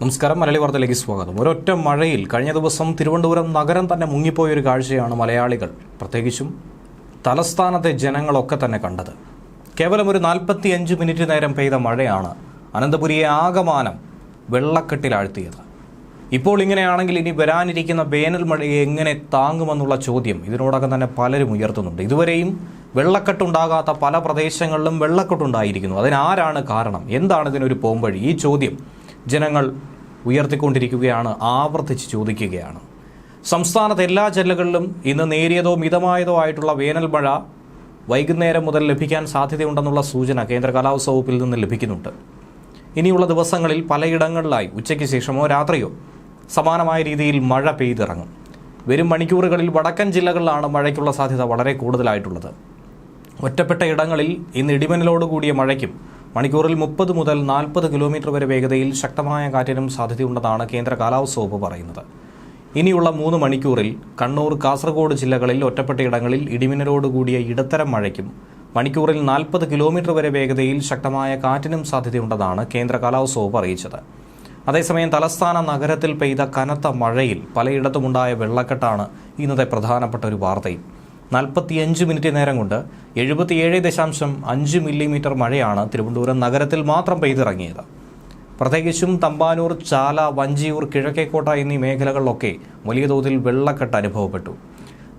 നമസ്കാരം മലയാളി വാർത്തയിലേക്ക് സ്വാഗതം. ഒരൊറ്റ മഴയിൽ കഴിഞ്ഞ ദിവസം തിരുവനന്തപുരം നഗരം തന്നെ മുങ്ങിപ്പോയ ഒരു കാഴ്ചയാണ് മലയാളികൾ പ്രത്യേകിച്ചും തലസ്ഥാനത്തെ ജനങ്ങളൊക്കെ തന്നെ കണ്ടത്. കേവലം ഒരു നാൽപ്പത്തി അഞ്ച് മിനിറ്റ് നേരം പെയ്ത മഴയാണ് അനന്തപുരിയെ ആകമാനം വെള്ളക്കെട്ടിലാഴ്ത്തിയത്. ഇപ്പോൾ ഇങ്ങനെയാണെങ്കിൽ ഇനി വരാനിരിക്കുന്ന വേനൽ മഴയെ എങ്ങനെ താങ്ങുമെന്നുള്ള ചോദ്യം ഇതിനോടകം തന്നെ പലരും ഉയർത്തുന്നുണ്ട്. ഇതുവരെയും വെള്ളക്കെട്ടുണ്ടാകാത്ത പല പ്രദേശങ്ങളിലും വെള്ളക്കെട്ടുണ്ടായിരിക്കുന്നു. അതിനാരാണ് കാരണം? എന്താണ് ഇതിനൊരു പോംവഴി? ഈ ചോദ്യം ജനങ്ങൾ ഉയർത്തിക്കൊണ്ടിരിക്കുകയാണ് ആവർത്തിച്ച് ചോദിക്കുകയാണ്. സംസ്ഥാനത്തെ എല്ലാ ജില്ലകളിലും ഇന്ന് നേരിയതോ മിതമായതോ ആയിട്ടുള്ള വേനൽ മഴ വൈകുന്നേരം മുതൽ ലഭിക്കാൻ സാധ്യതയുണ്ടെന്നുള്ള സൂചന കേന്ദ്ര കാലാവസ്ഥ വകുപ്പിൽ നിന്ന് ലഭിക്കുന്നുണ്ട്. ഇനിയുള്ള ദിവസങ്ങളിൽ പലയിടങ്ങളിലായി ഉച്ചയ്ക്ക് ശേഷമോ രാത്രിയോ സമാനമായ രീതിയിൽ മഴ പെയ്തിറങ്ങും. വരും മണിക്കൂറുകളിൽ വടക്കൻ ജില്ലകളിലാണ് മഴയ്ക്കുള്ള സാധ്യത വളരെ കൂടുതലായിട്ടുള്ളത്. ഒറ്റപ്പെട്ട ഇടങ്ങളിൽ ഇന്ന് ഇടിമിന്നലോട് കൂടിയ മഴയ്ക്കും മണിക്കൂറിൽ മുപ്പത് മുതൽ നാൽപ്പത് കിലോമീറ്റർ വരെ വേഗതയിൽ ശക്തമായ കാറ്റിനും സാധ്യതയുണ്ടെന്നാണ് കേന്ദ്ര കാലാവസ്ഥ വകുപ്പ് പറയുന്നത്. ഇനിയുള്ള മൂന്ന് മണിക്കൂറിൽ കണ്ണൂർ കാസർഗോഡ് ജില്ലകളിൽ ഒറ്റപ്പെട്ടയിടങ്ങളിൽ ഇടിമിന്നലോട് കൂടിയ ഇടത്തരം മഴയ്ക്കും മണിക്കൂറിൽ നാൽപ്പത് കിലോമീറ്റർ വരെ വേഗതയിൽ ശക്തമായ കാറ്റിനും സാധ്യതയുണ്ടെന്നാണ് കേന്ദ്ര കാലാവസ്ഥ വകുപ്പ് അറിയിച്ചത്. അതേസമയം തലസ്ഥാന നഗരത്തിൽ പെയ്ത കനത്ത മഴയിൽ പലയിടത്തുമുണ്ടായ വെള്ളക്കെട്ടാണ് ഇന്നത്തെ പ്രധാനപ്പെട്ട ഒരു വാർത്തയും. നാൽപ്പത്തിയഞ്ച് മിനിറ്റ് നേരം കൊണ്ട് എഴുപത്തിയേഴ് ദശാംശം അഞ്ച് മില്ലിമീറ്റർ മഴയാണ് തിരുവനന്തപുരം നഗരത്തിൽ മാത്രം പെയ്തിറങ്ങിയത്. പ്രത്യേകിച്ചും തമ്പാനൂർ ചാല വഞ്ചിയൂർ കിഴക്കേക്കോട്ട എന്നീ മേഖലകളിലൊക്കെ വലിയ തോതിൽ വെള്ളക്കെട്ട് അനുഭവപ്പെട്ടു.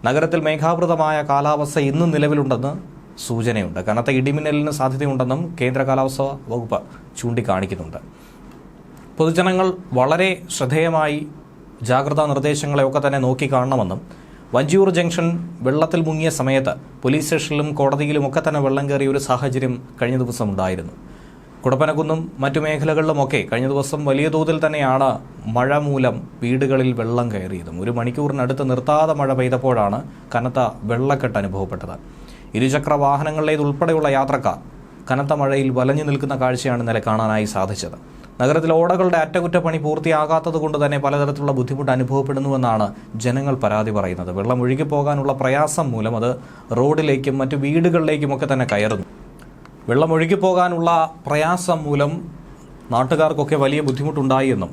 നഗരത്തിൽ മേഘാവൃതമായ കാലാവസ്ഥ ഇന്നും നിലവിലുണ്ടെന്ന് സൂചനയുണ്ട്. കനത്ത ഇടിമിന്നലിന് സാധ്യതയുണ്ടെന്നും കേന്ദ്ര കാലാവസ്ഥ വകുപ്പ് ചൂണ്ടിക്കാണിക്കുന്നുണ്ട്. പൊതുജനങ്ങൾ വളരെ ശ്രദ്ധേയമായി ജാഗ്രതാ നിർദ്ദേശങ്ങളെയൊക്കെ തന്നെ നോക്കിക്കാണണമെന്നും വഞ്ചിയൂർ ജംഗ്ഷൻ വെള്ളത്തിൽ മുങ്ങിയ സമയത്ത് പോലീസ് സ്റ്റേഷനിലും കോടതിയിലുമൊക്കെ തന്നെ വെള്ളം കയറിയ ഒരു സാഹചര്യം കഴിഞ്ഞ ദിവസം ഉണ്ടായിരുന്നു. കുടപ്പനക്കുന്നും മറ്റു മേഖലകളിലുമൊക്കെ കഴിഞ്ഞ ദിവസം വലിയ തോതിൽ തന്നെയാണ് മഴ മൂലം വീടുകളിൽ വെള്ളം കയറിയതും. ഒരു മണിക്കൂറിനടുത്ത് നിർത്താതെ മഴ പെയ്തപ്പോഴാണ് കനത്ത വെള്ളക്കെട്ട് അനുഭവപ്പെട്ടത്. ഇരുചക്ര വാഹനങ്ങളിലേതുൾപ്പെടെയുള്ള യാത്രക്കാർ കനത്ത മഴയിൽ വലഞ്ഞു നിൽക്കുന്ന കാഴ്ചയാണ് ഇന്നലെ കാണാനായി സാധിച്ചത്. നഗരത്തിൽ ഓടകളുടെ അറ്റകുറ്റപ്പണി പൂർത്തിയാകാത്തത് കൊണ്ട് തന്നെ പലതരത്തിലുള്ള ബുദ്ധിമുട്ട് അനുഭവപ്പെടുന്നുവെന്നാണ് ജനങ്ങൾ പരാതി പറയുന്നത്. വെള്ളം ഒഴുകിപ്പോകാനുള്ള പ്രയാസം മൂലം അത് റോഡിലേക്കും മറ്റു വീടുകളിലേക്കും ഒക്കെ തന്നെ കയറുന്നു. വെള്ളം ഒഴുകിപ്പോകാനുള്ള പ്രയാസം മൂലം നാട്ടുകാർക്കൊക്കെ വലിയ ബുദ്ധിമുട്ടുണ്ടായി എന്നും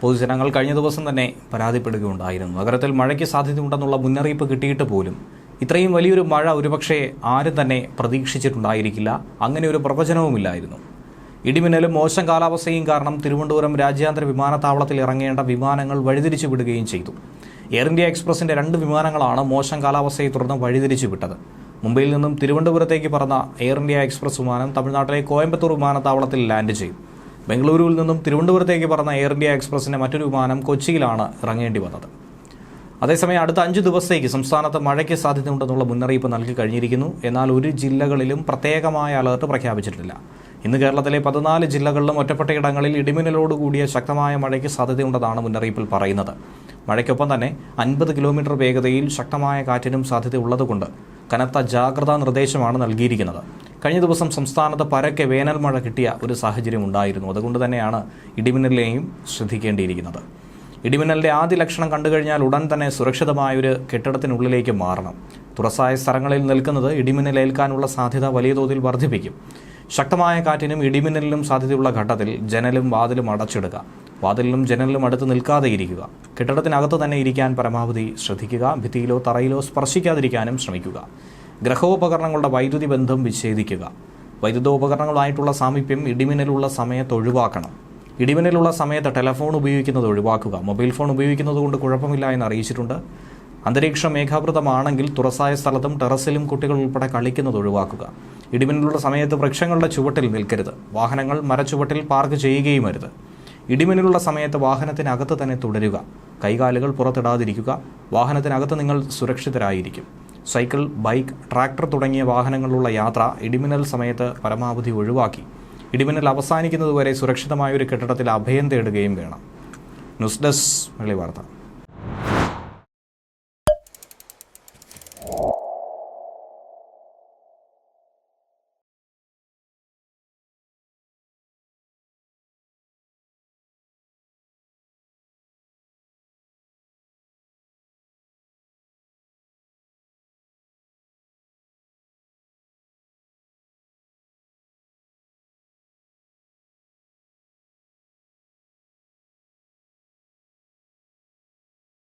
പൊതുജനങ്ങൾ കഴിഞ്ഞ ദിവസം തന്നെ പരാതിപ്പെടുകയുണ്ടായിരുന്നു. നഗരത്തിൽ മഴയ്ക്ക് സാധ്യതയുണ്ടെന്നുള്ള മുന്നറിയിപ്പ് കിട്ടിയിട്ട് പോലും ഇത്രയും വലിയൊരു മഴ ഒരുപക്ഷെ ആരും തന്നെ പ്രതീക്ഷിച്ചിട്ടുണ്ടായിരിക്കില്ല. അങ്ങനെ ഒരു പ്രവചനവുമില്ലായിരുന്നു. ഇടിമിന്നലും മോശം കാലാവസ്ഥയും കാരണം തിരുവനന്തപുരം രാജ്യാന്തര വിമാനത്താവളത്തിൽ ഇറങ്ങേണ്ട വിമാനങ്ങൾ വഴിതിരിച്ചു വിടുകയും ചെയ്തു. എയർ ഇന്ത്യ എക്സ്പ്രസിന്റെ രണ്ട് വിമാനങ്ങളാണ് മോശം കാലാവസ്ഥയെ തുടർന്ന് വഴിതിരിച്ചു വിട്ടത്. മുംബൈയിൽ നിന്നും തിരുവനന്തപുരത്തേക്ക് പറന്ന എയർ ഇന്ത്യ എക്സ്പ്രസ് വിമാനം തമിഴ്നാട്ടിലെ കോയമ്പത്തൂർ വിമാനത്താവളത്തിൽ ലാൻഡ് ചെയ്തു. ബംഗളൂരുവിൽ നിന്നും തിരുവനന്തപുരത്തേക്ക് പറന്ന എയർ ഇന്ത്യ എക്സ്പ്രസിന്റെ മറ്റൊരു വിമാനം കൊച്ചിയിലാണ് ഇറങ്ങേണ്ടി വന്നത്. അതേസമയം അടുത്ത അഞ്ച് ദിവസത്തേക്ക് സംസ്ഥാനത്ത് മഴയ്ക്ക് സാധ്യതയുണ്ടെന്നുള്ള മുന്നറിയിപ്പ് നൽകി കഴിഞ്ഞിരിക്കുന്നു. എന്നാൽ ഒരു ജില്ലകളിലും പ്രത്യേകമായ അലർട്ട് പ്രഖ്യാപിച്ചിട്ടില്ല. ഇന്ന് കേരളത്തിലെ പതിനാല് ജില്ലകളിലും ഒറ്റപ്പെട്ട ഇടങ്ങളിൽ ഇടിമിന്നലോട് കൂടിയ ശക്തമായ മഴയ്ക്ക് സാധ്യതയുണ്ടെന്നാണ് മുന്നറിയിപ്പിൽ പറയുന്നത്. മഴയ്ക്കൊപ്പം തന്നെ അൻപത് കിലോമീറ്റർ വേഗതയിൽ ശക്തമായ കാറ്റിനും സാധ്യതയുള്ളതുകൊണ്ട് കനത്ത ജാഗ്രതാ നിർദ്ദേശമാണ് നൽകിയിരിക്കുന്നത്. കഴിഞ്ഞ ദിവസം സംസ്ഥാനത്ത് പരക്കെ വേനൽ മഴ കിട്ടിയ ഒരു സാഹചര്യം ഉണ്ടായിരുന്നു. അതുകൊണ്ട് തന്നെയാണ് ഇടിമിന്നലിനെയും ശ്രദ്ധിക്കേണ്ടിയിരിക്കുന്നത്. ഇടിമിന്നലിന്റെ ആദ്യ ലക്ഷണം കണ്ടുകഴിഞ്ഞാൽ ഉടൻ തന്നെ സുരക്ഷിതമായൊരു കെട്ടിടത്തിനുള്ളിലേക്ക് മാറണം. തുറസായ സ്ഥലങ്ങളിൽ നിൽക്കുന്നത് ഇടിമിന്നലേൽക്കാനുള്ള സാധ്യത വലിയ തോതിൽ വർദ്ധിപ്പിക്കും. ശക്തമായ കാറ്റിനും ഇടിമിന്നലിനും സാധ്യതയുള്ള ഘട്ടത്തിൽ ജനലും വാതിലും അടച്ചിടുക. വാതിലിലും ജനലിലും അടുത്ത് നിൽക്കാതെ ഇരിക്കുക. കെട്ടിടത്തിനകത്ത് തന്നെ ഇരിക്കാൻ പരമാവധി ശ്രദ്ധിക്കുക. ഭിത്തിയിലോ തറയിലോ സ്പർശിക്കാതിരിക്കാനും ശ്രമിക്കുക. ഗ്രഹോപകരണങ്ങളുടെ വൈദ്യുതി ബന്ധം വിച്ഛേദിക്കുക. വൈദ്യുതോപകരണങ്ങളായിട്ടുള്ള സാമീപ്യം ഇടിമിന്നലുള്ള സമയത്ത് ഒഴിവാക്കണം. ഇടിമിന്നലുള്ള സമയത്ത് ടെലഫോൺ ഉപയോഗിക്കുന്നത് ഒഴിവാക്കുക. മൊബൈൽ ഫോൺ ഉപയോഗിക്കുന്നത് കൊണ്ട് കുഴപ്പമില്ല എന്ന് അറിയിച്ചിട്ടുണ്ട്. അന്തരീക്ഷം മേഘാവൃതമാണെങ്കിൽ തുറസായ സ്ഥലത്തും ടെറസിലും കുട്ടികൾ ഉൾപ്പെടെ കളിക്കുന്നത് ഒഴിവാക്കുക. ഇടിമിന്നലുള്ള സമയത്ത് വൃക്ഷങ്ങളുടെ ചുവട്ടിൽ നിൽക്കരുത്. വാഹനങ്ങൾ മരച്ചുവട്ടിൽ പാർക്ക് ചെയ്യുകയും അരുത്. ഇടിമിന്നലുള്ള സമയത്ത് വാഹനത്തിനകത്ത് തന്നെ തുടരുക. കൈകാലുകൾ പുറത്തിടാതിരിക്കുക. വാഹനത്തിനകത്ത് നിങ്ങൾ സുരക്ഷിതരായിരിക്കും. സൈക്കിൾ ബൈക്ക് ട്രാക്ടർ തുടങ്ങിയ വാഹനങ്ങളിലുള്ള യാത്ര ഇടിമിന്നൽ സമയത്ത് പരമാവധി ഒഴിവാക്കി. ഇടിമിന്നൽ അവസാനിക്കുന്നതുവരെ സുരക്ഷിതമായ ഒരു കെട്ടിടത്തിൽ അഭയം തേടുകയും വേണം. ന്യൂസ് ഡെസ്ക് വാർത്ത. Oh.